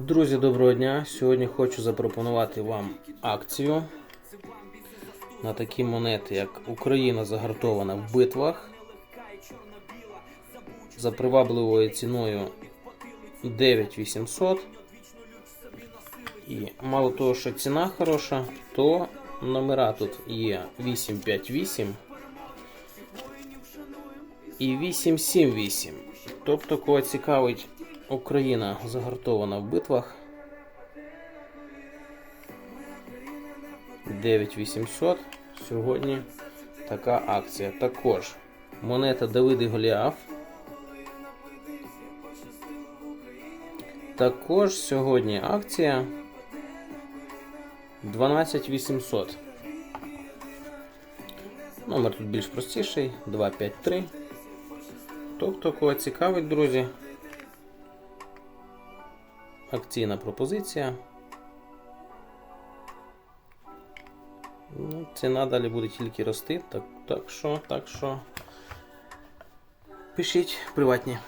Друзі, доброго дня! Сьогодні хочу запропонувати вам акцію на такі монети, як Україна загартована в битвах за привабливою ціною 9800. І мало того, що ціна хороша, то номера тут є 858 і 878. Тобто, кого цікавить Україна загартована в битвах. 9800. Сьогодні така акція. Також монета Давид і Голіаф. Також сьогодні акція 12800. Номер тут більш простіший 253. Тобто, кого цікавить, друзі, акційна пропозиція. Ну, ціна далі буде тільки рости, так, так що, так що пишіть приватні.